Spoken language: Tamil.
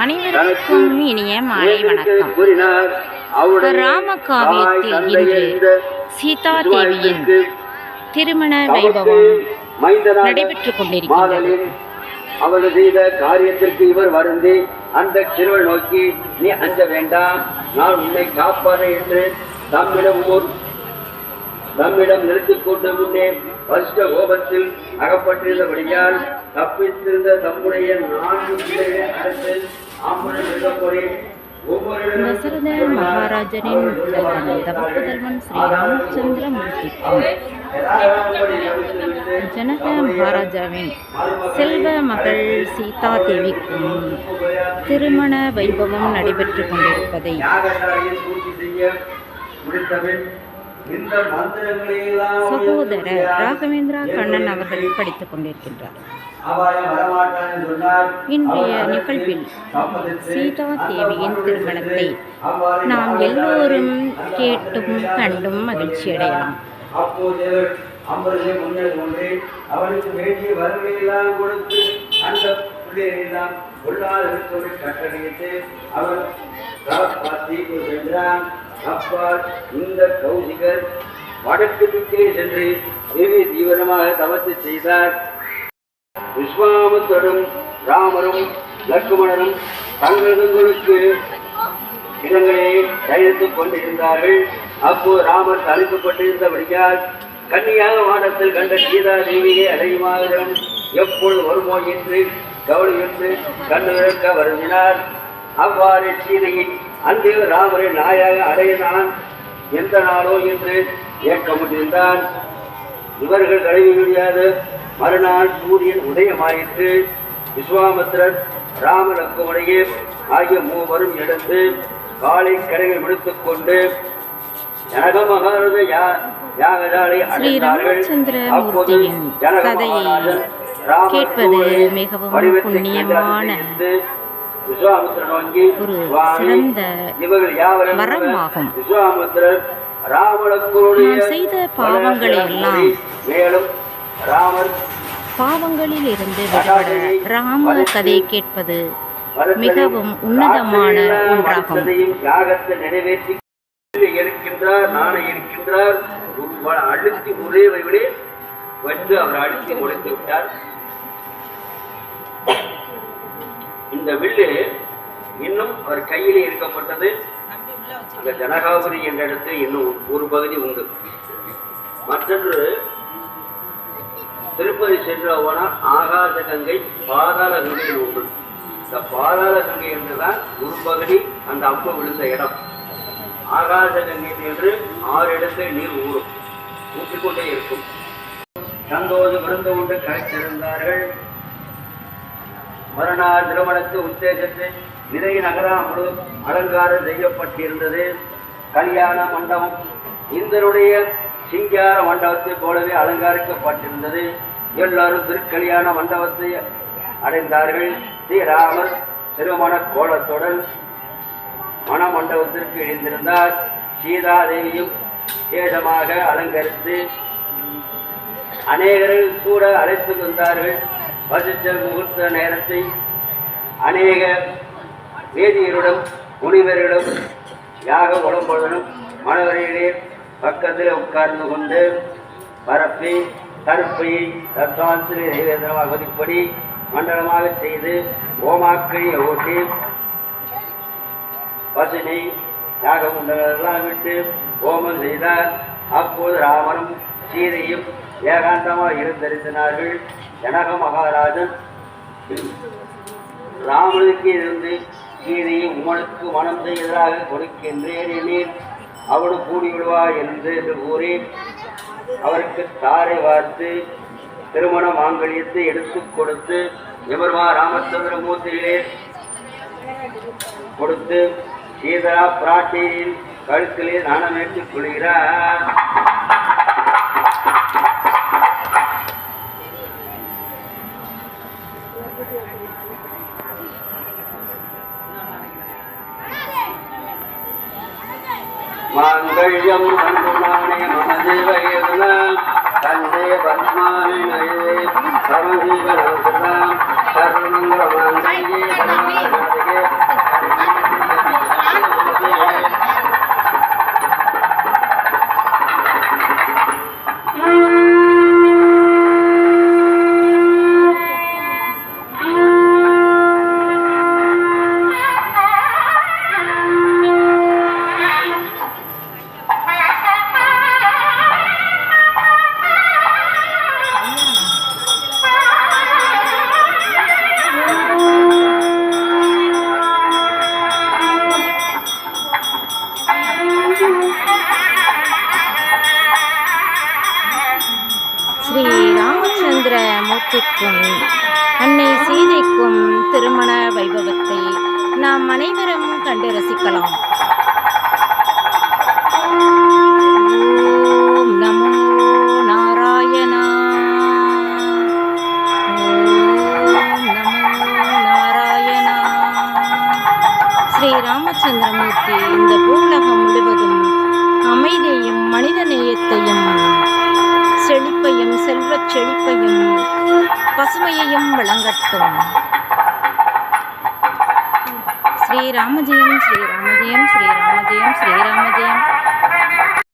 அனைவருக்கும் இனிய மாலை வணக்கம். ராம காவியத்தில் இன்று சீதா தேவியின் திருமண வைபவம் நடைபெற்றுக் கொண்டிருக்கின்றது. மாதலின் அவள் செய்த காரியத்திற்கு இவர் வருந்தி அந்த சிறுவன் நோக்கி நீ அஞ்ச வேண்டாம் நான் உன்னை காப்பான என்று தம்மிடம் ஓர் நம்மிடம் நிறுத்திக் கொண்டு முன்னே வருஷ கோபத்தில் அகப்பட்டிருந்தபடியால் தப்பித்திருந்த தம்முடைய நான்கு பிள்ளைகளை ஆம்பளை விடப்போரே தசரத மகாராஜனின் புதல்வன் தவப்புதல்வன் ஸ்ரீ ஜனக மகாராஜாவின் செல்வ மகள் சீதா தேவிக்கும் திருமண வைபவம் நடைபெற்றுக் கொண்டிருப்பதை முடித்தபின் சகோதரர் ராகவேந்திரா கண்ணன் அவர்கள் படித்துக் கொண்டிருக்கின்றார் இன்றைய நிகழ்வில் சீதா தேவியின் திருமணத்தை நாம் எல்லோரும் கேட்டும் கண்டும் மகிழ்ச்சி அடையலாம். அவனுக்கு வேண்டிய கொடுத்து அந்த கொள்ளாத கட்டளையிட்டு காப்பாற்றி சென்றான் அப்பால் இந்த கௌசிகர் வடக்கு திக்கே சென்று தேவி தீவிரமாக தவத்தை செய்தார். விஸ்வாமத்தரும் ராமரும் லக்ஷ்மணரும் தங்களுக்கு இடங்களை தயாரித்துக் கொண்டிருந்தார்கள். அப்போ ராமர் தடுக்கப்பட்டிருந்தபடியால் கன்னியாக வானத்தில் கண்ட சீதா தேவியை அடையுமாறும் எப்பொழுது வருமோ என்று கவலை என்று கண்ணுக்க வருந்தினார். அவ்வாறு சீதையின் அன்று ராமரை நாயாக அடையினான். எந்த நாளோ என்று ஏற்க முடிந்தான் இவர்கள் கழுவி முடியாத. மறுநாள் சூரியன் உதயமாயிற்று. விஸ்வாமித்திரர் ராம லக்குமனையே ஆகிய மூவரும் எடுத்து காலை கடைகள் முடித்துக் கொண்டு ஜனக மகாராஜ யா- யாகசாலை ஸ்ரீ அடைந்தார்கள். கேட்பது மிகவும் புண்ணியமான ஒரு சிறந்த ராமலக்குடைய நாம் செய்த பாவங்களை எல்லாம் மேலும் ராமர் பாவங்களில் இருந்து விடுபட ராம கதை கேட்பது மிகவும் உன்னதமான ஒன்றாகும். இருக்கின்றார் நானே இருக்கின்றார். அழுத்தி ஒரே விட வந்து அவர் அழுத்தி முடித்து விட்டார். இந்த வில்லு இன்னும் அவர் கையிலே இருக்கப்பட்டது. அந்த ஜனகாபுரி என்ற இடத்தில் இன்னும் ஒரு பகுதி உண்டு. மற்றொன்று திருப்பதி சென்றவனா ஆகாச கங்கை பாதாள கங்கையில் உண்டு. இந்த பாதாள கங்கை என்றுதான் ஒரு பகுதி அந்த அம்பு விழுந்த இடம். ஆகாச கங்கை என்று ஆறு இடத்தில் நீர் ஊறும் ஊற்றிக்கொண்டே இருக்கும். சந்தோஷம் விருந்து கொண்டு கரைத்திருந்தார்கள். மறுநாள் திருமணத்து உத்தேசத்து விதை நகரம் அலங்காரம் செய்யப்பட்டிருந்தது. கல்யாண மண்டபம் இந்தருடைய சிங்கார மண்டபத்தை போலவே அலங்கரிக்கப்பட்டிருந்தது. எல்லாரும் திருக்கல்யாண மண்டபத்தை அடைந்தார்கள். ஸ்ரீராமர் திருமண கோலத்துடன் மணமண்டபத்திற்கு இணைந்திருந்தார் சீதாதேவியும் விசேஷமாக அலங்கரித்து அநேகர்கள் கூட அழைத்து வந்தார்கள் வசித்த முகூர்த்த நேரத்தை அநேக வேதியரிடம் முனிவரிடம் யாக உடம்புடனும் மனவரையிலே பக்கத்தில் உட்கார்ந்து கொண்டு பரப்பி கருப்பையை தத்வாந்திரி நைவேதமாக ஒதுப்படி மண்டலமாக செய்து ஓமாக்களை ஓட்டி பசுனை யாக உண்டவர்களெல்லாம் விட்டு ஹோமம் செய்தார். அப்போது ராமனும் சீதையும் ஏகாந்தமாக இருந்தறிந்தனார்கள் ஜனக மகாராஜன். ராமனுக்கு இருந்து கீதையை உமனுக்கு மனம் எதிராக கொடுக்கின்றேன் எனில் அவனு கூடிவிடுவாய் என்று என்று கூறி அவருக்கு தாரை வார்த்து திருமண மாங்கல்யத்தை எடுத்துக் கொடுத்து எமர்மா ராமச்சந்திர மூர்த்தியிலே கொடுத்து சீதரா பிராட்டியின் கழுத்திலே நாணமேற்றுக் கொள்கிறார். மாங்கல்யம் அன்புமானே மமதேவயதுன தந்தே பத்மானே நயே சமஜீவனம் கிறிஸ்துக்கும் அன்னை சீதைக்கும் திருமண வைபவத்தை நாம் அனைவரும் கண்டு ரசிக்கலாம். ஸ்ரீ ராமச்சந்திரமூர்த்தி இந்த பூலகம் முழுவதும் அமைதியையும் மனித நேயத்தையும் செழிப்பையும் செல்வச் செழிப்பையும் பசுமையையும் வழங்கட்டும். ஸ்ரீராமஜெயம் ஸ்ரீராமஜெயம் ஸ்ரீராமஜெயம் ஸ்ரீராமஜெயம்.